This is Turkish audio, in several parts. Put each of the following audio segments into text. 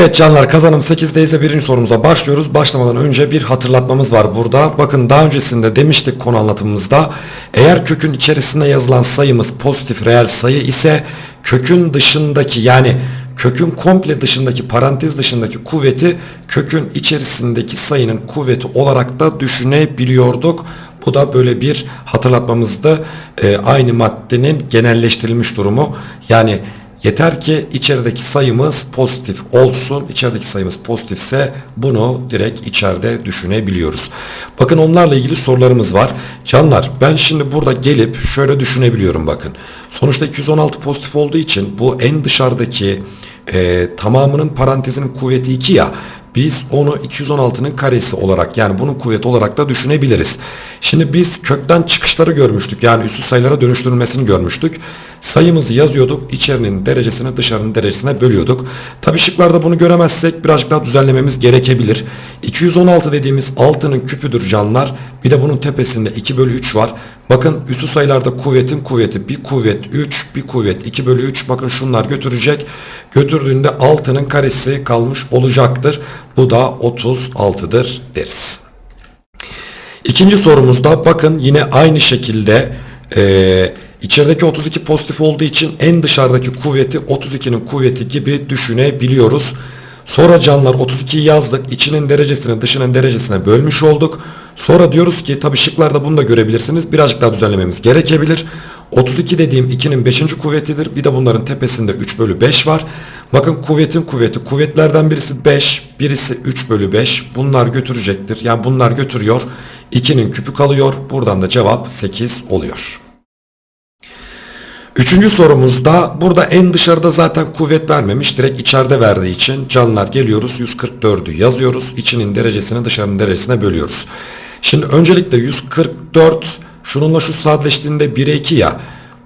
Evet canlar kazanım 8'deyiz birinci sorumuza başlıyoruz. Başlamadan önce bir hatırlatmamız var burada. Bakın daha öncesinde demiştik konu anlatımımızda. Eğer kökün içerisinde yazılan sayımız pozitif reel sayı ise kökün dışındaki yani kökün komple dışındaki parantez dışındaki kuvveti kökün içerisindeki sayının kuvveti olarak da düşünebiliyorduk. Bu da böyle bir hatırlatmamızdı. Ee, aynı maddenin genelleştirilmiş durumu. Yani yeter ki içerideki sayımız pozitif olsun. İçerideki sayımız pozitifse bunu direkt içeride düşünebiliyoruz. Bakın onlarla ilgili sorularımız var. Canlar ben şimdi burada gelip şöyle düşünebiliyorum bakın. Sonuçta 216 pozitif olduğu için bu en dışarıdaki e, tamamının parantezinin kuvveti 2 ya. Biz onu 216'nın karesi olarak yani bunun kuvveti olarak da düşünebiliriz. Şimdi biz kökten çıkışları görmüştük. Yani üstü sayılara dönüştürülmesini görmüştük. Sayımızı yazıyorduk. içerinin derecesini dışarının derecesine bölüyorduk. Tabi şıklarda bunu göremezsek birazcık daha düzenlememiz gerekebilir. 216 dediğimiz 6'nın küpüdür canlar. Bir de bunun tepesinde 2 bölü 3 var. Bakın üstü sayılarda kuvvetin kuvveti bir kuvvet 3 bir kuvvet 2 bölü 3 bakın şunlar götürecek. Götürdüğünde 6'nın karesi kalmış olacaktır. Bu da 36'dır deriz. İkinci sorumuzda bakın yine aynı şekilde e, içerideki 32 pozitif olduğu için en dışarıdaki kuvveti 32'nin kuvveti gibi düşünebiliyoruz. Sonra canlar 32'yi yazdık. içinin derecesini dışının derecesine bölmüş olduk. Sonra diyoruz ki tabi şıklarda bunu da görebilirsiniz. Birazcık daha düzenlememiz gerekebilir. 32 dediğim 2'nin 5. kuvvetidir. Bir de bunların tepesinde 3 bölü 5 var. Bakın kuvvetin kuvveti. Kuvvetlerden birisi 5, birisi 3 bölü 5. Bunlar götürecektir. Yani bunlar götürüyor. 2'nin küpü kalıyor. Buradan da cevap 8 oluyor. Üçüncü sorumuzda burada en dışarıda zaten kuvvet vermemiş. Direkt içeride verdiği için canlar geliyoruz. 144'ü yazıyoruz. İçinin derecesini dışarının derecesine bölüyoruz. Şimdi öncelikle 144 şununla şu sadeleştiğinde 1'e 2 ya.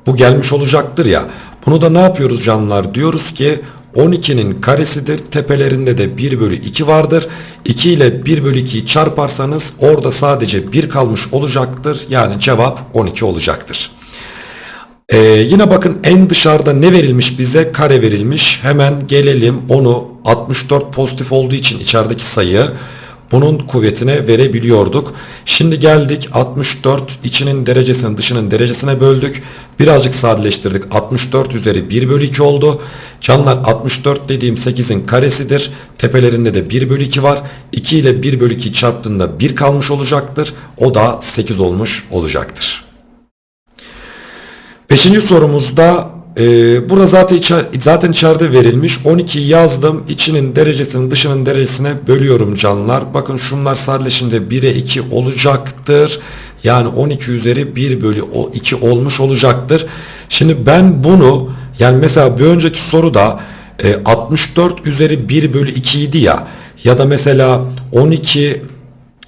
Bu gelmiş olacaktır ya. Bunu da ne yapıyoruz canlar? Diyoruz ki 12'nin karesidir. Tepelerinde de 1 bölü 2 vardır. 2 ile 1 bölü 2'yi çarparsanız orada sadece 1 kalmış olacaktır. Yani cevap 12 olacaktır. Ee, yine bakın en dışarıda ne verilmiş bize? Kare verilmiş. Hemen gelelim onu 64 pozitif olduğu için içerideki sayı bunun kuvvetine verebiliyorduk. Şimdi geldik 64 içinin derecesini dışının derecesine böldük. Birazcık sadeleştirdik. 64 üzeri 1 bölü 2 oldu. Canlar 64 dediğim 8'in karesidir. Tepelerinde de 1 bölü 2 var. 2 ile 1 bölü 2 çarptığında 1 kalmış olacaktır. O da 8 olmuş olacaktır. Beşinci sorumuzda e, burada zaten, içer, zaten içeride verilmiş. 12'yi yazdım. İçinin derecesini dışının derecesine bölüyorum canlar. Bakın şunlar sadeleşince 1'e 2 olacaktır. Yani 12 üzeri 1 bölü 2 olmuş olacaktır. Şimdi ben bunu yani mesela bir önceki soruda e, 64 üzeri 1 bölü 2 idi ya. Ya da mesela 12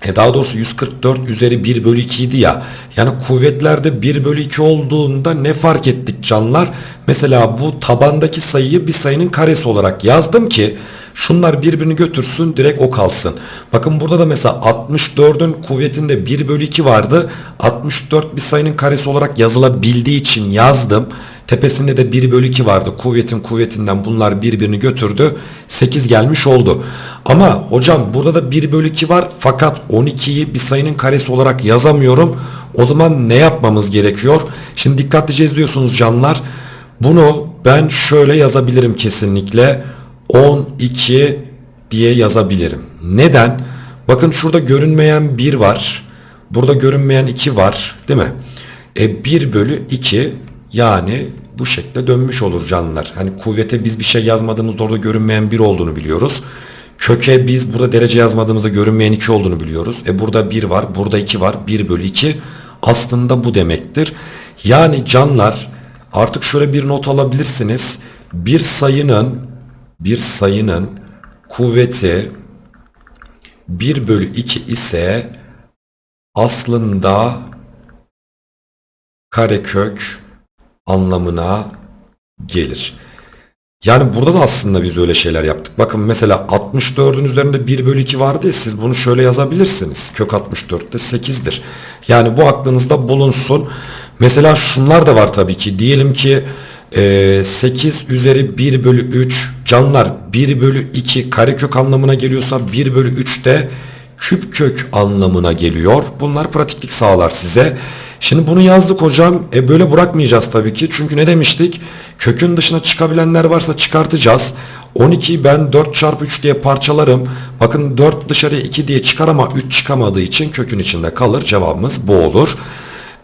e daha doğrusu 144 üzeri 1 bölü 2 idi ya. Yani kuvvetlerde 1 bölü 2 olduğunda ne fark ettik canlar? Mesela bu tabandaki sayıyı bir sayının karesi olarak yazdım ki şunlar birbirini götürsün direkt o kalsın. Bakın burada da mesela 64'ün kuvvetinde 1 bölü 2 vardı. 64 bir sayının karesi olarak yazılabildiği için yazdım. Tepesinde de 1 bölü 2 vardı. Kuvvetin kuvvetinden bunlar birbirini götürdü. 8 gelmiş oldu. Ama hocam burada da 1 bölü 2 var. Fakat 12'yi bir sayının karesi olarak yazamıyorum. O zaman ne yapmamız gerekiyor? Şimdi dikkatlice izliyorsunuz canlar. Bunu ben şöyle yazabilirim kesinlikle. 12 diye yazabilirim. Neden? Bakın şurada görünmeyen 1 var. Burada görünmeyen 2 var. Değil mi? E 1 bölü 2 yani bu şekilde dönmüş olur canlılar. Hani kuvvete biz bir şey yazmadığımızda orada görünmeyen 1 olduğunu biliyoruz. Köke biz burada derece yazmadığımızda görünmeyen 2 olduğunu biliyoruz. E burada 1 var, burada 2 var. 1 bölü 2 aslında bu demektir. Yani canlar artık şöyle bir not alabilirsiniz. Bir sayının bir sayının kuvveti 1 bölü 2 ise aslında karekök anlamına gelir. Yani burada da aslında biz öyle şeyler yaptık. Bakın mesela 64'ün üzerinde 1 bölü 2 vardı ya siz bunu şöyle yazabilirsiniz. Kök 64'te 8'dir. Yani bu aklınızda bulunsun. Mesela şunlar da var tabii ki. Diyelim ki Ee, 8 üzeri 1 bölü 3 canlar 1 bölü 2 karekök anlamına geliyorsa 1 bölü 3 de küp kök anlamına geliyor. Bunlar pratiklik sağlar size. Şimdi bunu yazdık hocam. E böyle bırakmayacağız tabii ki. Çünkü ne demiştik? Kökün dışına çıkabilenler varsa çıkartacağız. 12'yi ben 4 çarpı 3 diye parçalarım. Bakın 4 dışarıya 2 diye çıkar ama 3 çıkamadığı için kökün içinde kalır. Cevabımız bu olur.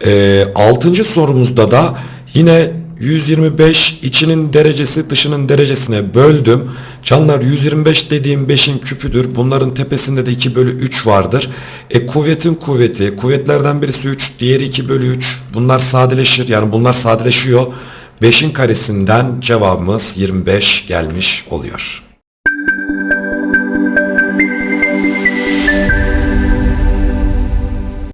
E, 6. sorumuzda da yine 125 içinin derecesi dışının derecesine böldüm. Canlar 125 dediğim 5'in küpüdür. Bunların tepesinde de 2 bölü 3 vardır. E kuvvetin kuvveti. Kuvvetlerden birisi 3, diğeri 2 bölü 3. Bunlar sadeleşir. Yani bunlar sadeleşiyor. 5'in karesinden cevabımız 25 gelmiş oluyor.